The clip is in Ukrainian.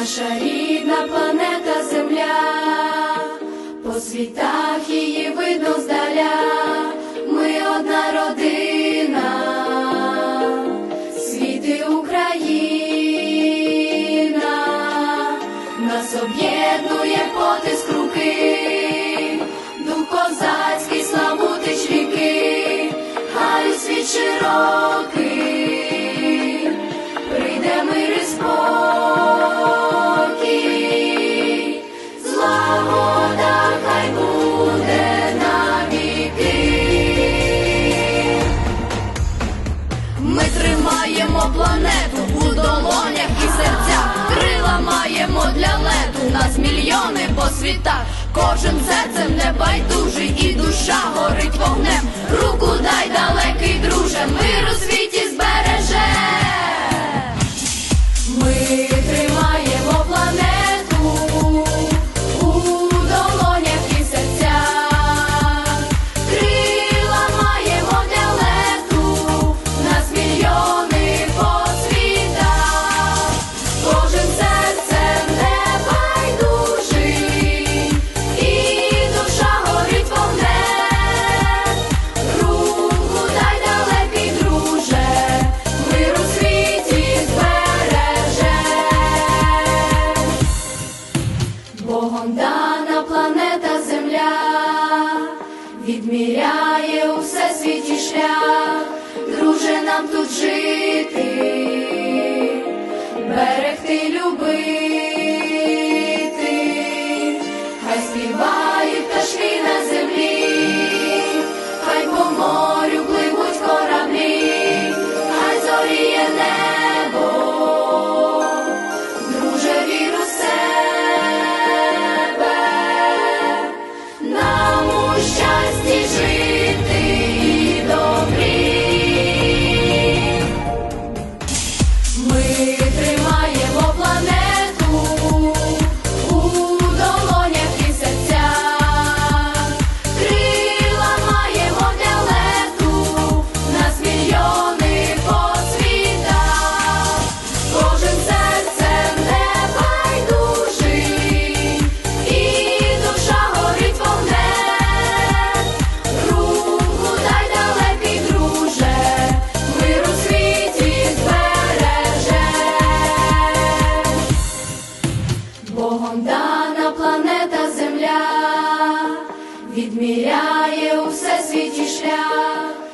наша рідна планета Земля, по світах її видно здаля, ми одна родина, світи Україна, нас об'єднує потиск руки. світах, кожен серцем небайдужий і душа горить вогнем. Руку дай далекий друже. Ми відміряє у всесвіті шлях, друже нам тут жити, берегти любити. Sweet. Богом планета Земля відміряє у всесвіті шлях.